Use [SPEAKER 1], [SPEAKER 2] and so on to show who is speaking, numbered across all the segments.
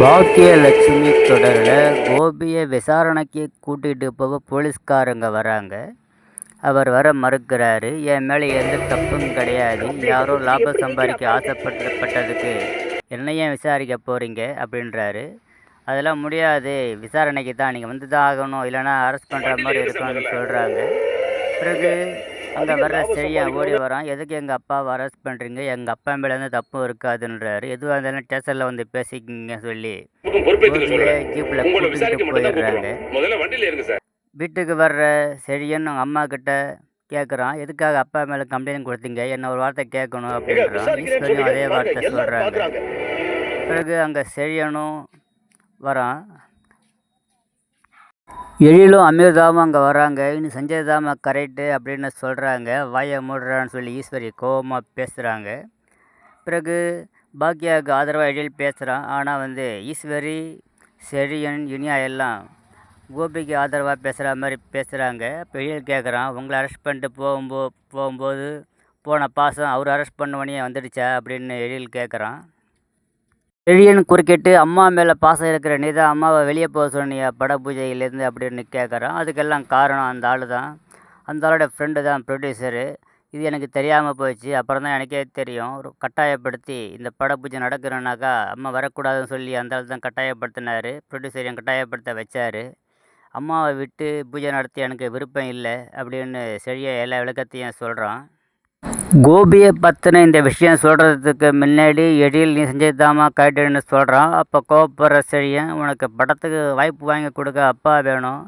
[SPEAKER 1] பாக்கியலட்சுமி தொடரில் கோபியை விசாரணைக்கு கூட்டிகிட்டு போக போலீஸ்காரங்க வராங்க. அவர் வர மறுக்கிறாரு என் மேலே எந்த தப்பும் கிடையாது. யாரோ லாபம் சம்பாதிக்க ஆசைப்பட்டப்பட்டதுக்கு என்னையே விசாரிக்க போகிறீங்க அப்படின்றாரு. அதெல்லாம் முடியாது. விசாரணைக்கு தான் நீங்கள் வந்து தான் ஆகணும். இல்லைன்னா அரெஸ்ட் பண்ணுற மாதிரி இருக்கும்னு சொல்கிறாங்க பிறகு அங்கே வர்ற செழியன் ஓடி வரான். எதுக்கு எங்கள் அப்பாவை அரெஸ்ட் பண்ணுறீங்க எங்கள் அப்பா மேலே எந்த தப்பும் இருக்காதுன்றாரு. எதுவாக இருந்தாலும் ஸ்டேஷனில் வந்து பேசிக்கிங்க சொல்லி ஜீப்பில் கூட்டிகிட்டு
[SPEAKER 2] சார்.
[SPEAKER 1] வீட்டுக்கு வர்ற செழியன் அவங்க அம்மா கிட்ட கேட்குறான் எதுக்காக அப்பா மேலே கம்ப்ளைண்ட் கொடுத்தீங்க? என்ன ஒரு வார்த்தை கேட்கணும் அப்படின்றான். ஈஸ்வரியும் அதே வார்த்தை சொல்கிறாங்க பிறகு அங்கே செழியனும் வரான். எழிலும் அமீர்தாவும் அங்கே வராங்க இன்னும் சஞ்சய் தாம கரெக்டு அப்படின்னு சொல்கிறாங்க வாயை மூடுறான்னு சொல்லி ஈஸ்வரி கோபமாக பேசுகிறாங்க பிறகு பாக்கியாவுக்கு ஆதரவாக எழில் பேசுகிறான் ஆனால் வந்து ஈஸ்வரி செழியன் இனியா எல்லாம் கோபிக்கு ஆதரவாக பேசுகிற மாதிரி பேசுகிறாங்க இப்போ எழில் கேட்குறான் உங்களை அரெஸ்ட் பண்ணிட்டு போகும்போ போகும்போது போன பாசம் அவர் அரெஸ்ட் பண்ணவனே வந்துடுச்சா? அப்படின்னு எழில் கேட்குறான் செழியன் குறுக்கிட்டு அம்மா மேலே பாசம் இருக்கிற நீ தான் அம்மாவை வெளியே போக சொன்னியா பட பூஜையிலேருந்து அப்படின்னு கேட்குறான் அதுக்கெல்லாம் காரணம் அந்த ஆள் தான் அந்த ஆளோட ஃப்ரெண்டு தான் ப்ரொடியூசரு இது எனக்கு தெரியாமல் போச்சு. அப்புறம் தான் எனக்கே தெரியும். ஒரு கட்டாயப்படுத்தி இந்த பட பூஜை நடக்கிறனாக்கா அம்மா வரக்கூடாதுன்னு சொல்லி அந்த ஆள் தான் கட்டாயப்படுத்தினார். ப்ரொடியூசர் என் கட்டாயப்படுத்த வச்சார். அம்மாவை விட்டு பூஜை நடத்தி எனக்கு விருப்பம் இல்லை அப்படின்னு செழிய எல்லா விளக்கத்தையும் சொல்கிறான் கோபியை பற்றின இந்த விஷயம் சொல்கிறதுக்கு முன்னாடி எழில் நீ செஞ்சதாமா கைட்டுன்னு சொல்கிறான் அப்போ கோபப்படுற செழியன் உனக்கு படத்துக்கு வாய்ப்பு வாங்கி கொடுக்க அப்பா வேணும்.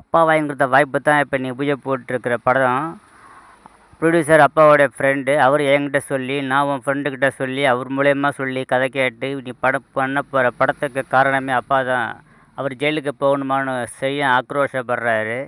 [SPEAKER 1] அப்பா வாங்கி கொடுத்த வாய்ப்பு தான் இப்போ நீ பூஜை போட்டிருக்கிற படம். ப்ரொடியூசர் அப்பாவோடைய ஃப்ரெண்டு அவர் என்கிட்ட சொல்லி நான் உன் ஃப்ரெண்டுக்கிட்ட சொல்லி அவர் மூலயமா சொல்லி கதை கேட்டு நீ படம் பண்ண போகிற படத்துக்கு காரணமே அப்பா தான். அவர் ஜெயிலுக்கு போகணுமான்னு செய்ய ஆக்ரோஷப்படுறாரு.